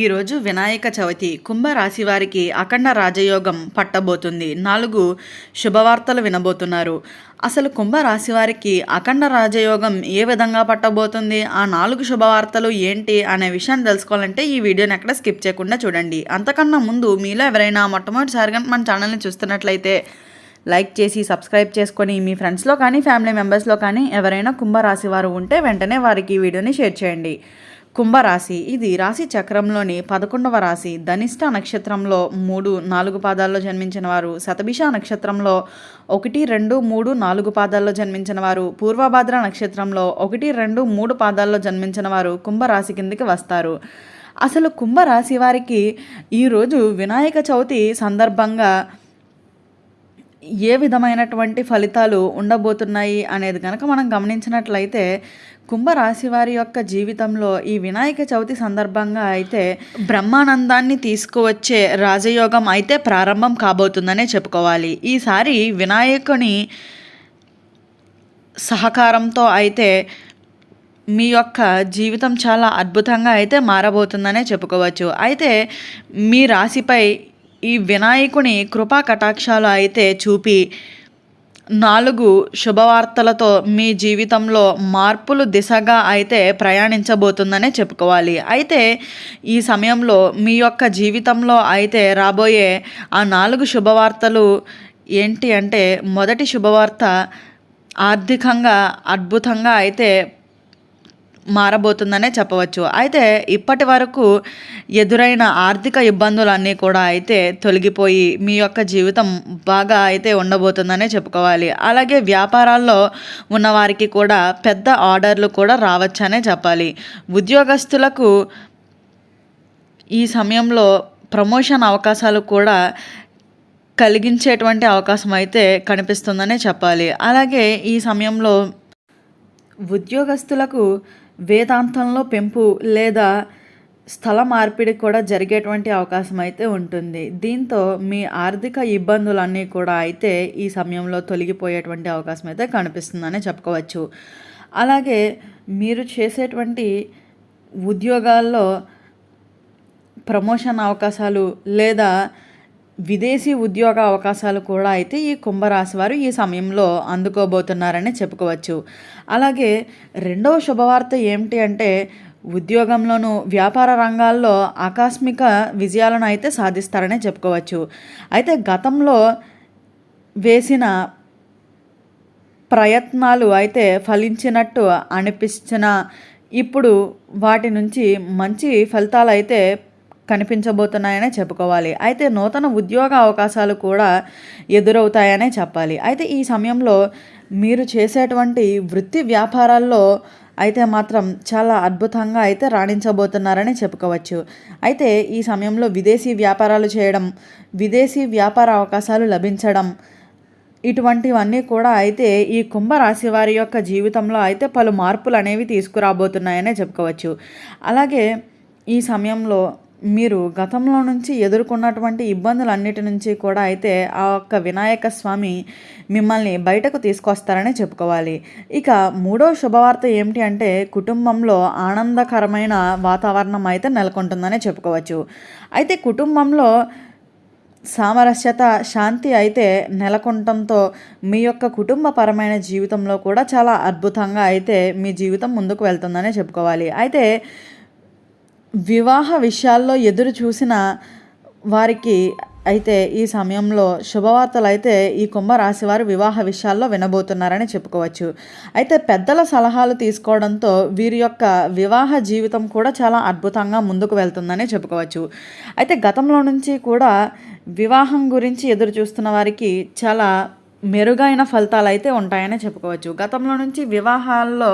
ఈరోజు వినాయక చవితి. కుంభరాశి వారికి అఖండ రాజయోగం పట్టబోతుంది. నాలుగు శుభవార్తలు వినబోతున్నారు. అసలు కుంభరాశి వారికి అఖండ రాజయోగం ఏ విధంగా పట్టబోతుంది? ఆ నాలుగు శుభవార్తలు ఏంటి? అనే విషయాన్ని తెలుసుకోవాలంటే ఈ వీడియోని ఎక్కడ స్కిప్ చేయకుండా చూడండి. అంతకన్నా ముందు మీలో ఎవరైనా మొట్టమొదటిసారిగా మన ఛానల్ని చూస్తున్నట్లయితే లైక్ చేసి సబ్స్క్రైబ్ చేసుకొని మీ ఫ్రెండ్స్లో కానీ ఫ్యామిలీ మెంబర్స్లో కానీ ఎవరైనా కుంభరాశి వారు ఉంటే వెంటనే వారికి ఈ వీడియోని షేర్ చేయండి. కుంభరాశి. ఇది రాశి చక్రంలోని పదకొండవ రాశి. ధనిష్ట నక్షత్రంలో మూడు నాలుగు పాదాల్లో జన్మించిన వారు. శతభిష నక్షత్రంలో ఒకటి రెండు మూడు నాలుగు పాదాల్లో జన్మించిన వారు. పూర్వభాద్ర నక్షత్రంలో ఒకటి రెండు మూడు పాదాల్లో జన్మించిన వారు కుంభరాశి కిందకి వస్తారు. అసలు కుంభరాశి వారికి ఈరోజు వినాయక చవితి సందర్భంగా ఏ విధమైనటువంటి ఫలితాలు ఉండబోతున్నాయి అనేది కనుక మనం గమనించినట్లయితే కుంభరాశి వారి యొక్క జీవితంలో ఈ వినాయక చవితి సందర్భంగా అయితే బ్రహ్మానందాన్ని తీసుకువచ్చే రాజయోగం అయితే ప్రారంభం కాబోతుందనే చెప్పుకోవాలి. ఈసారి వినాయకుని సహకారంతో అయితే మీ యొక్క జీవితం చాలా అద్భుతంగా అయితే మారబోతుందనే చెప్పుకోవచ్చు. అయితే మీ రాశిపై ఈ వినాయకుని కృపా కటాక్షాలు అయితే చూపి నాలుగు శుభవార్తలతో మీ జీవితంలో మార్పులు దిశగా అయితే ప్రయాణించబోతుందనే చెప్పుకోవాలి. అయితే ఈ సమయంలో మీ యొక్క జీవితంలో అయితే రాబోయే ఆ నాలుగు శుభవార్తలు ఏంటి అంటే మొదటి శుభవార్త ఆర్థికంగా అద్భుతంగా అయితే మారబోతుందనే చెప్పవచ్చు. అయితే ఇప్పటి వరకు ఎదురైన ఆర్థిక ఇబ్బందులన్నీ కూడా అయితే తొలగిపోయి మీ యొక్క జీవితం బాగా అయితే ఉండబోతుందనే చెప్పుకోవాలి. అలాగే వ్యాపారాల్లో ఉన్నవారికి కూడా పెద్ద ఆర్డర్లు కూడా రావచ్చనే చెప్పాలి. ఉద్యోగస్తులకు ఈ సమయంలో ప్రమోషన్ అవకాశాలు కూడా కలిగించేటువంటి అవకాశం అయితే కనిపిస్తుందనే చెప్పాలి. అలాగే ఈ సమయంలో ఉద్యోగస్తులకు వేదాంతంలో పెంపు లేదా స్థల మార్పిడి కూడా జరిగేటువంటి అవకాశం అయితే ఉంటుంది. దీంతో మీ ఆర్థిక ఇబ్బందులన్నీ కూడా అయితే ఈ సమయంలో తొలగిపోయేటువంటి అవకాశం అయితే కనిపిస్తుందని చెప్పుకోవచ్చు. అలాగే మీరు చేసేటువంటి ఉద్యోగాల్లో ప్రమోషన్ అవకాశాలు లేదా విదేశీ ఉద్యోగ అవకాశాలు కూడా అయితే ఈ కుంభరాశి వారు ఈ సమయంలో అందుకోబోతున్నారని చెప్పుకోవచ్చు. అలాగే రెండవ శుభవార్త ఏమిటి అంటే ఉద్యోగంలోనూ వ్యాపార రంగాల్లో ఆకస్మిక విజయాలను అయితే సాధిస్తారని చెప్పుకోవచ్చు. అయితే గతంలో వేసిన ప్రయత్నాలు అయితే ఫలించినట్టు అనిపించిన ఇప్పుడు వాటి నుంచి మంచి ఫలితాలు అయితే కనిపించబోతున్నాయనే చెప్పుకోవాలి. అయితే నూతన ఉద్యోగ అవకాశాలు కూడా ఎదురవుతాయనే చెప్పాలి. అయితే ఈ సమయంలో మీరు చేసేటువంటి వృత్తి వ్యాపారాల్లో అయితే మాత్రం చాలా అద్భుతంగా అయితే రాణించబోతున్నారని చెప్పుకోవచ్చు. అయితే ఈ సమయంలో విదేశీ వ్యాపారాలు చేయడం విదేశీ వ్యాపార అవకాశాలు లభించడం ఇటువంటివన్నీ కూడా అయితే ఈ కుంభరాశి వారి యొక్క జీవితంలో అయితే పలు మార్పులు అనేవి తీసుకురాబోతున్నాయనే చెప్పుకోవచ్చు. అలాగే ఈ సమయంలో మీరు గతంలో నుంచి ఎదుర్కొన్నటువంటి ఇబ్బందులన్నిటి నుంచి కూడా అయితే ఆ యొక్క వినాయక స్వామి మిమ్మల్ని బయటకు తీసుకొస్తారని చెప్పుకోవాలి. ఇక మూడో శుభవార్త ఏమిటి అంటే కుటుంబంలో ఆనందకరమైన వాతావరణం అయితే నెలకొంటుందని చెప్పుకోవచ్చు. అయితే కుటుంబంలో సామరస్యత శాంతి అయితే నెలకొనటంతో మీ యొక్క కుటుంబపరమైన జీవితంలో కూడా చాలా అద్భుతంగా అయితే మీ జీవితం ముందుకు వెళ్తుందనే చెప్పుకోవాలి. అయితే వివాహ విషయాల్లో ఎదురు చూసిన వారికి అయితే ఈ సమయంలో శుభవార్తలు అయితే ఈ కుంభరాశి వారు వివాహ విషయాల్లో వినబోతున్నారని చెప్పుకోవచ్చు. అయితే పెద్దల సలహాలు తీసుకోవడంతో వీరి యొక్క వివాహ జీవితం కూడా చాలా అద్భుతంగా ముందుకు వెళ్తుందని చెప్పుకోవచ్చు. అయితే గతంలో నుంచి కూడా వివాహం గురించి ఎదురు చూస్తున్న వారికి చాలా మెరుగైన ఫలితాలు అయితే ఉంటాయని చెప్పుకోవచ్చు. గతంలో నుంచి వివాహాల్లో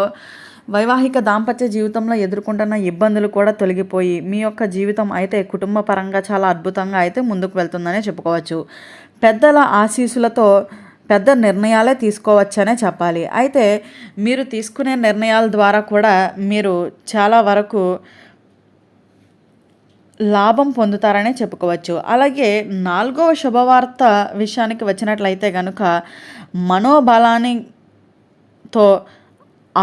వైవాహిక దాంపత్య జీవితంలో ఎదుర్కొంటున్న ఇబ్బందులు కూడా తొలగిపోయి మీ యొక్క జీవితం అయితే కుటుంబ పరంగా చాలా అద్భుతంగా అయితే ముందుకు వెళ్తుందనే చెప్పుకోవచ్చు. పెద్దల ఆశీస్సులతో పెద్ద నిర్ణయాలే తీసుకోవచ్చనే చెప్పాలి. అయితే మీరు తీసుకునే నిర్ణయాల ద్వారా కూడా మీరు చాలా వరకు లాభం పొందుతారనే చెప్పుకోవచ్చు. అలాగే నాలుగవ శుభవార్త విషయానికి వచ్చినట్లయితే కనుక మనోబలానితో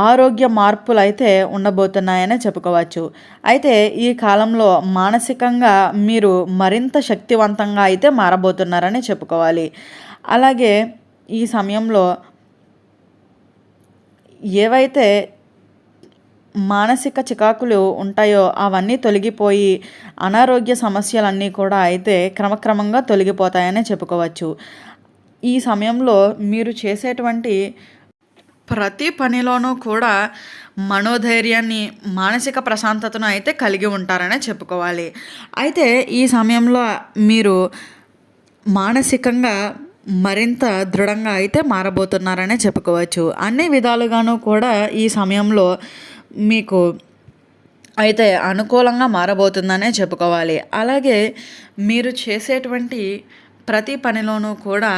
ఆరోగ్య మార్పులు అయితే ఉండబోతున్నాయని చెప్పుకోవచ్చు. అయితే ఈ కాలంలో మానసికంగా మీరు మరింత శక్తివంతంగా అయితే మారబోతున్నారని చెప్పుకోవాలి. అలాగే ఈ సమయంలో ఏవైతే మానసిక చికాకులు ఉంటాయో అవన్నీ తొలగిపోయి అనారోగ్య సమస్యలన్నీ కూడా అయితే క్రమక్రమంగా తొలగిపోతాయని చెప్పుకోవచ్చు. ఈ సమయంలో మీరు చేసేటువంటి ప్రతి పనిలోనూ కూడా మనోధైర్యాన్ని మానసిక ప్రశాంతతను అయితే కలిగి ఉంటారనే చెప్పుకోవాలి. అయితే ఈ సమయంలో మీరు మానసికంగా మరింత దృఢంగా అయితే మారబోతున్నారనే చెప్పుకోవచ్చు. అన్ని విధాలుగాను కూడా ఈ సమయంలో మీకు అయితే అనుకూలంగా మారబోతుందనే చెప్పుకోవాలి. అలాగే మీరు చేసేటువంటి ప్రతి పనిలోనూ కూడా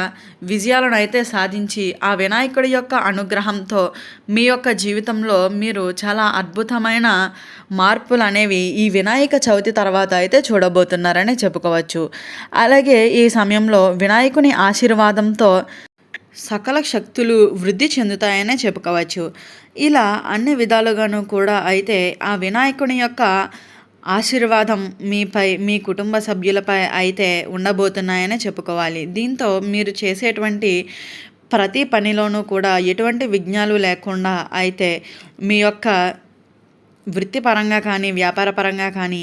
విజయాలను అయితే సాధించి ఆ వినాయకుడి యొక్క అనుగ్రహంతో మీ యొక్క జీవితంలో మీరు చాలా అద్భుతమైన మార్పులు అనేవి ఈ వినాయక చవితి తర్వాత అయితే చూడబోతున్నారని చెప్పుకోవచ్చు. అలాగే ఈ సమయంలో వినాయకుని ఆశీర్వాదంతో సకల శక్తులు వృద్ధి చెందుతాయనే చెప్పుకోవచ్చు. ఇలా అన్ని విధాలుగాను కూడా అయితే ఆ వినాయకుని యొక్క ఆశీర్వాదం మీపై మీ కుటుంబ సభ్యులపై అయితే ఉండబోతున్నాయని చెప్పుకోవాలి. దీంతో మీరు చేసేటువంటి ప్రతి పనిలోనూ కూడా ఎటువంటి విఘ్నాలు లేకుండా అయితే మీ యొక్క వృత్తిపరంగా కానీ వ్యాపార పరంగా కానీ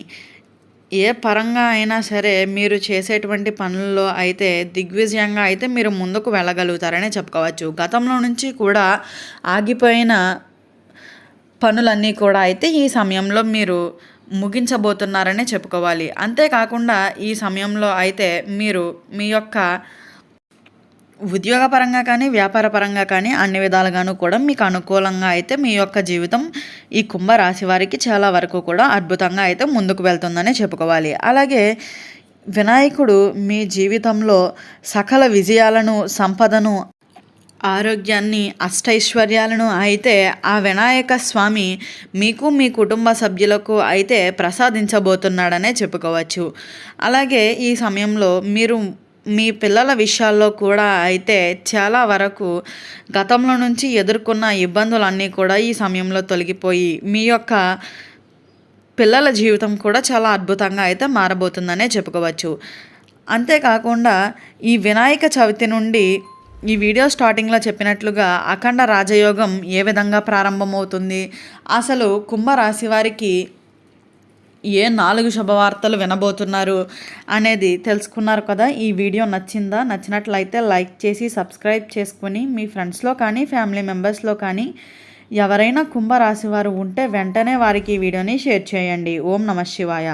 ఏ పరంగా అయినా సరే మీరు చేసేటువంటి పనుల్లో అయితే దిగ్విజయంగా అయితే మీరు ముందుకు వెళ్ళగలుగుతారనే చెప్పుకోవచ్చు. గతంలో నుంచి కూడా ఆగిపోయిన పనులన్నీ కూడా అయితే ఈ సమయంలో మీరు ముగించబోతున్నారనే చెప్పుకోవాలి. అంతేకాకుండా ఈ సమయంలో అయితే మీరు మీ యొక్క ఉద్యోగపరంగా కానీ వ్యాపార పరంగా కానీ అన్ని విధాలుగాను కూడా మీకు అనుకూలంగా అయితే మీ యొక్క జీవితం ఈ కుంభరాశి వారికి చాలా వరకు కూడా అద్భుతంగా అయితే ముందుకు వెళ్తుందని చెప్పుకోవాలి. అలాగే వినాయకుడు మీ జీవితంలో సకల విజయాలను సంపదను ఆరోగ్యాన్ని అష్టైశ్వర్యాలను అయితే ఆ వినాయక స్వామి మీకు మీ కుటుంబ సభ్యులకు అయితే ప్రసాదించబోతున్నాడనే చెప్పుకోవచ్చు. అలాగే ఈ సమయంలో మీరు మీ పిల్లల విషయాల్లో కూడా అయితే చాలా వరకు గతంలో నుంచి ఎదుర్కొన్న ఇబ్బందులన్నీ కూడా ఈ సమయంలో తొలగిపోయి మీ యొక్క పిల్లల జీవితం కూడా చాలా అద్భుతంగా అయితే మారబోతుందనే చెప్పుకోవచ్చు. అంతేకాకుండా ఈ వినాయక చవితి నుండి ఈ వీడియో స్టార్టింగ్లో చెప్పినట్లుగా అఖండ రాజయోగం ఏ విధంగా ప్రారంభమవుతుంది? అసలు కుంభరాశి వారికి ఏ నాలుగు శుభవార్తలు వినబోతున్నారు అనేది తెలుసుకున్నారు కదా? ఈ వీడియో నచ్చిందా? నచ్చినట్లయితే లైక్ చేసి సబ్స్క్రైబ్ చేసుకుని మీ ఫ్రెండ్స్లో కానీ ఫ్యామిలీ మెంబర్స్లో కానీ ఎవరైనా కుంభరాశి వారు ఉంటే వెంటనే వారికి ఈ వీడియోని షేర్ చేయండి. ఓం నమ శివాయ.